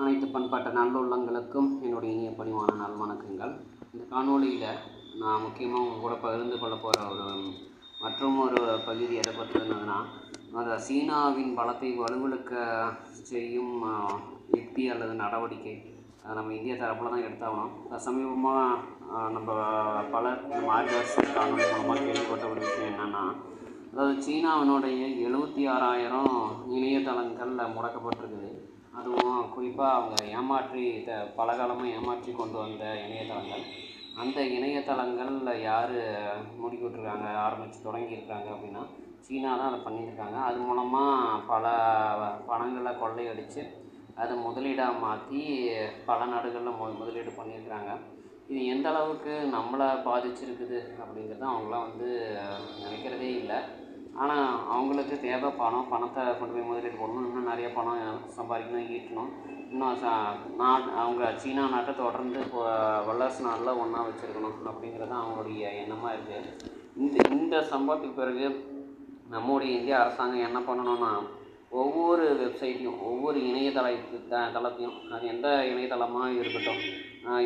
அனைத்து பண்பாட்ட நல்லுள்ளங்களுக்கும் என்னுடைய இனிய பணிவான நல்வணக்கங்கள். இந்த காணொளியில் நான் முக்கியமாக உங்கள் கூட பகிர்ந்து கொள்ள போகிற ஒரு மற்றும் ஒரு பகுதி எதை பற்றினதுன்னா அந்த சீனாவின் பலத்தை வலுவிழுக்க செய்யும் யுக்தி அல்லது நடவடிக்கை அதை நம்ம இந்திய தரப்பில் தான் எடுத்தாகணும். சமீபமாக நம்ம பல நம்ம ஆர்டிஎஸ் காணொலி மூலமாக கேள்விப்பட்ட ஒரு விஷயம் என்னென்னா அதாவது சீனாவினுடைய எழுபத்தி ஆறாயிரம் இணையதளங்களில் முடக்கப்பட்டிருக்குது. அதுவும் குறிப்பாக அவங்க ஏமாற்றி த பல காலமாக ஏமாற்றி கொண்டு வந்த இணையதளங்கள். அந்த இணையதளங்களில் யார் முடிக்கிட்டுருக்காங்க ஆரம்பித்து தொடங்கியிருக்காங்க அப்படின்னா சீனா தான் அதை பண்ணியிருக்காங்க அது மூலமாக பல பணங்களை கொள்ளையடித்து அதை முதலீடாக மாற்றி பல நாடுகளில் மு முதலீடு பண்ணியிருக்கிறாங்க இது எந்த அளவுக்கு நம்மளை பாதிச்சிருக்குது அப்படிங்கிறது அவங்களாம் வந்து நினைக்கிறதே இல்லை. ஆனால் அவங்களுக்கு தேவை பணம். பணத்தை கொண்டு போய் முதலீடு போடணும். இன்னும் நிறைய பணம் சம்பாதிக்கணும் ஈட்டணும். இன்னும் சா நாட் அவங்க சீனா நாட்டை தொடர்ந்து இப்போ வல்லரசு நாளில் ஒன்றா வச்சுருக்கணும் அப்படிங்கிறது தான் அவங்களுடைய எண்ணமாக இருக்குது இந்த இந்த சம்பவத்துக்கு பிறகு நம்முடைய இந்திய அரசாங்கம் என்ன பண்ணணும்னா ஒவ்வொரு வெப்சைட்டையும் ஒவ்வொரு இணையதள த தளத்தையும் அது எந்த இணையதளமாக இருக்கட்டும்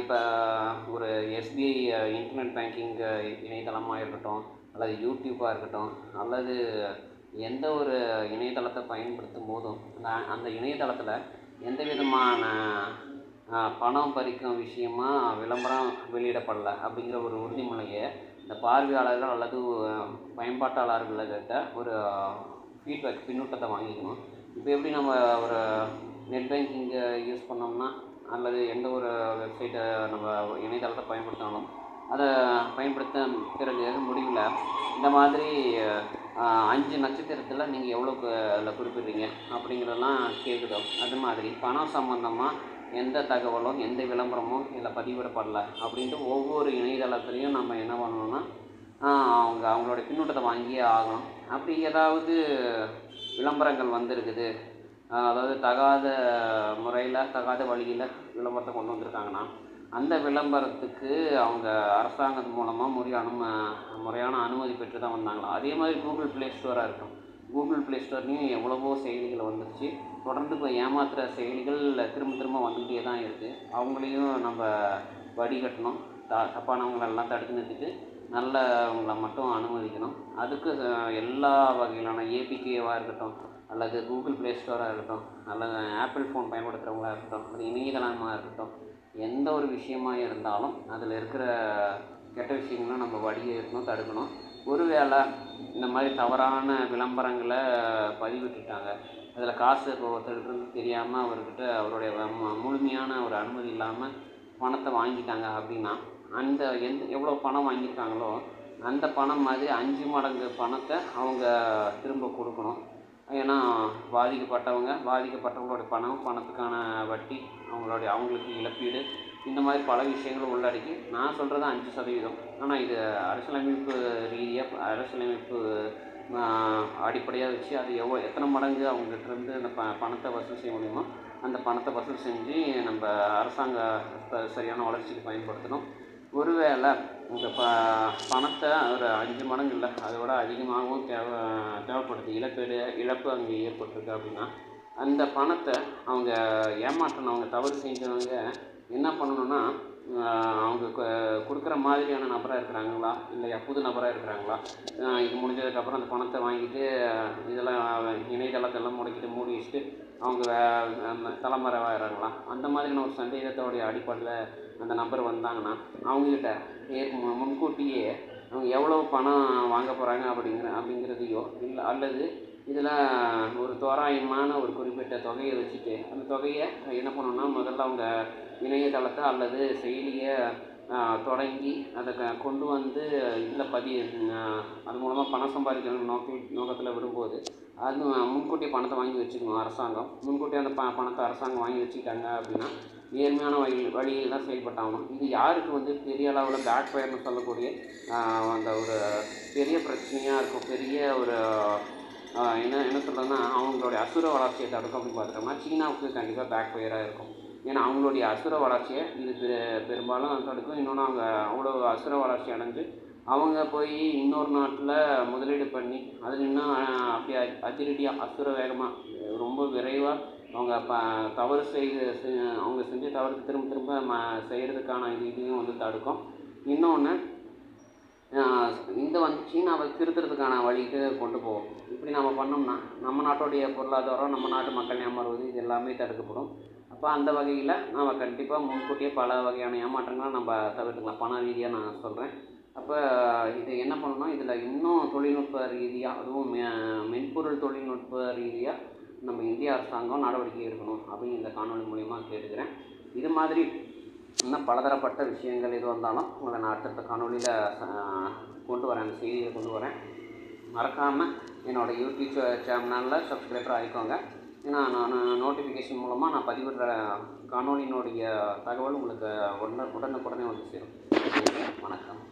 இப்போ ஒரு எஸ்பிஐ இன்டர்நெட் பேங்கிங் இணையதளமாக இருக்கட்டும் அல்லது யூடியூப்பாக இருக்கட்டும் அல்லது எந்த ஒரு இணையதளத்தை பயன்படுத்தும் போதும் அந்த அந்த இணையதளத்தில் எந்த விதமான பணம் பறிக்கும் விஷயமா விளம்பரம் வெளியிடப்படலை அப்படிங்கிற ஒரு உறுதிமொழியை இந்த பார்வையாளர்கள் அல்லது பயன்பாட்டாளர்கள்கிட்ட ஒரு ஃபீட்பேக் பின்னூட்டத்தை வாங்கிக்கணும். இப்போ எப்படி நம்ம ஒரு நெட் பேங்கிங்கை யூஸ் பண்ணோம்னா அல்லது எந்த ஒரு வெப்சைட்டை நம்ம இணையதளத்தை பயன்படுத்தினாலும் அதை பயன்படுத்த பிறகு முடிவில் இந்த மாதிரி அஞ்சு நட்சத்திரத்தில் நீங்கள் எவ்வளோக்கு அதில் குறிப்பிடுறீங்க அப்படிங்கிறதெல்லாம் கேட்குதோ அது மாதிரி பணம் சம்மந்தமாக எந்த தகவலும் எந்த விளம்பரமும் இதில் பதிவிடப்படல அப்படின்ட்டு ஒவ்வொரு இணையதளத்துலேயும் நம்ம என்ன பண்ணணும்னா அவங்க அவங்களோட பின்னூட்டத்தை வாங்கியே ஆகணும். அப்படி ஏதாவது விளம்பரங்கள் வந்திருக்குது. அதாவது தகாத முறையில் தகாத வழியில் விளம்பரத்தை கொண்டு வந்திருக்காங்கன்னா அந்த விளம்பரத்துக்கு அவங்க அரசாங்கம் மூலமாக முறையான அனும முறையான அனுமதி பெற்று தான் வந்தாங்களாம் அதே மாதிரி கூகுள் ப்ளே ஸ்டோராக இருக்கும். கூகுள் ப்ளே ஸ்டோர்லேயும் எவ்வளவோ செயலிகள் வந்துருச்சு. தொடர்ந்து இப்போ ஏமாத்துகிற செயலிகள் திரும்ப திரும்ப வந்துக்கிட்டே தான் இருக்குது அவங்களையும் நம்ம வடிகட்டணும். த தப்பானவங்களெல்லாம் தடுத்து நிறுத்திட்டு நல்லவங்களை மட்டும் அனுமதிக்கணும். அதுக்கு எல்லா வகையிலான ஏபிகேவாக இருக்கட்டும் அல்லது கூகுள் ப்ளே ஸ்டோராக இருக்கட்டும் அல்லது ஆப்பிள் ஃபோன் பயன்படுத்துகிறவங்களா இருக்கட்டும் அது இணையதளமாக இருக்கட்டும் எந்த ஒரு விஷயமாக இருந்தாலும் அதில் இருக்கிற கெட்ட விஷயங்களும் நம்ம வடிகட்டணும் தடுக்கணும். ஒருவேளை இந்த மாதிரி தவறான விளம்பரங்களை பதிவிட்டுட்டாங்க. அதில் காசு இப்போ ஒருத்தர்கிட்ட தெரியாமல் அவர்கிட்ட அவருடைய மு- முழுமையான ஒரு அனுமதி இல்லாமல் பணத்தை வாங்கிட்டாங்க அப்படின்னா அந்த எந்த எவ்வளோ பணம் வாங்கியிருக்காங்களோ அந்த பணம் மாதிரி அஞ்சு மடங்கு பணத்தை அவங்க திரும்ப கொடுக்கணும். ஏன்னா பாதிக்கப்பட்டவங்க பாதிக்கப்பட்டவங்களோட பணம் பணத்துக்கான வட்டி அவங்களுடைய அவங்களுக்கு இழப்பீடு இந்த மாதிரி பல விஷயங்களும் உள்ளடக்கி நான் சொல்கிறது அஞ்சு சதவீதம். ஆனால் இது அரசியலமைப்பு ரீதியாக அரசியலமைப்பு அடிப்படையாக வச்சு அது எவ்வளோ எத்தனை மடங்கு அவங்ககிட்டருந்து அந்த ப பணத்தை வசூல் செய்ய முடியுமோ அந்த பணத்தை வசூல் செஞ்சு நம்ம அரசாங்க சரியான வளர்ச்சிக்கு பயன்படுத்தணும். ஒருவேளை இந்த ப பணத்தை ஒரு அஞ்சு மடங்கு இல்லை அதை விட அதிகமாகவும் தேவை தேவைப்படுது. இழப்பீடு இழப்பு அங்கே ஏற்பட்டிருக்கு அப்படின்னா அந்த பணத்தை அவங்க ஏமாற்றினவங்க தவறு செஞ்சவங்க என்ன பண்ணணும்னா அவங்க க கொடுக்குற மாதிரியான நபராக இருக்கிறாங்களா? இல்லையா புது நபராக இருக்கிறாங்களா? இது முடிஞ்சதுக்கப்புறம் அந்த பணத்தை வாங்கிட்டு இதெல்லாம் இணையதளத்தெல்லாம் முடக்கிட்டு மூடி வச்சுட்டு அவங்க வே- தலைமறைவாகிறாங்களா அந்த மாதிரியான ஒரு சந்தேகத்தோடைய அடிப்படையில் அந்த நபர் வந்தாங்கன்னா அவங்கக்கிட்ட ஏ- முன்கூட்டியே அவங்க எவ்வளோ பணம் வாங்க போகிறாங்க அப்படிங்கிற அப்படிங்கிறதையோ இல்லை அல்லது இதில் ஒரு தோராயமான ஒரு குறிப்பிட்ட தொகையை வச்சுட்டு அந்த தொகையை என்ன பண்ணணும்னா முதல்ல அவங்க இணையதளத்தை அல்லது செயலியை தொடங்கி அதை க- கொண்டு வந்து இதில் பதி அது மூலமாக பணம் சம்பாதிக்கணும் நோக்கி நோக்கத்தில் விடும்போது அது முன்கூட்டியே பணத்தை வாங்கி வச்சுக்கணும் அரசாங்கம். முன்கூட்டியே அந்த ப பணத்தை அரசாங்கம் வாங்கி வச்சுக்கிட்டாங்க அப்படின்னா நேர்மையான வழி வழியில் தான் செயல்பட்டாகணும். இது யாருக்கு வந்து பெரிய அளவில் பேக் ஃபயர்னு சொல்லக்கூடிய அந்த ஒரு பெரிய பிரச்சனையாக இருக்கும். பெரிய ஒரு என்ன என்ன சொல்கிறதுன்னா அவங்களுடைய அசுர வளர்ச்சியை தடுக்கும் அப்படின்னு பார்த்துட்டோம்னா சீனாவுக்கு கண்டிப்பாக பேக் ஃபயராக இருக்கும். ஏன்னா அவங்களுடைய அசுர வளர்ச்சியை இது பெ- பெரும்பாலும் தடுக்கும். இன்னொன்று அவங்க அவ்வளோ அசுர வளர்ச்சி அடைஞ்சு அவங்க போய் இன்னொரு நாட்டில் முதலீடு பண்ணி அதில் இன்னும் அப்படியே அதிரடியாக அசுர வேகமாக ரொம்ப விரைவாக அவங்க ப தவறு செய்து செ- அவங்க செஞ்ச தவறுக்கு திரும்ப திரும்ப ம செய்கிறதுக்கான இது இதையும் வந்து தடுக்கும். இன்னொன்று இந்த வந்து சீனாவை திருத்துறதுக்கான வழிக்கு கொண்டு போவோம். இப்படி நம்ம பண்ணோம்னா நம்ம நாட்டுடைய பொருளாதாரம் நம்ம நாட்டு மக்கள் ஏமாறுவது இது எல்லாமே தடுக்கப்படும். அப்போ அந்த வகையில் நம்ம கண்டிப்பாக முன்கூட்டியே பல வகையான ஏமாற்றங்களை நம்ம தவிர்த்துக்கலாம். பண ரீதியாக நான் சொல்கிறேன் அப்போ இது என்ன பண்ணணும் இதில் இன்னும் தொழில்நுட்ப ரீதியாக அதுவும் மெ- மென்பொருள் தொழில்நுட்ப ரீதியாக நம்ம இந்திய அரசாங்கம் நடவடிக்கை எடுக்கணும் அப்படின்னு இந்த காணொலி மூலிமா கேட்டுக்கிறேன். இது மாதிரி இன்னும் பலதரப்பட்ட விஷயங்கள் எது வந்தாலும் உங்களை நான் அடுத்தடுத்த காணொலியில் கொண்டு வரேன் அந்த செய்தியை கொண்டு வரேன். மறக்காமல் என்னோடய யூடியூப் சேனலில் சப்ஸ்கிரைபர் ஆகிக்கோங்க. ஏன்னா நான் நோட்டிஃபிகேஷன் மூலமாக நான் பதிவிடுற காணொலியினுடைய தகவல் உங்களுக்கு உடனே உடனுக்குடனே வந்து சேரும். வணக்கம்.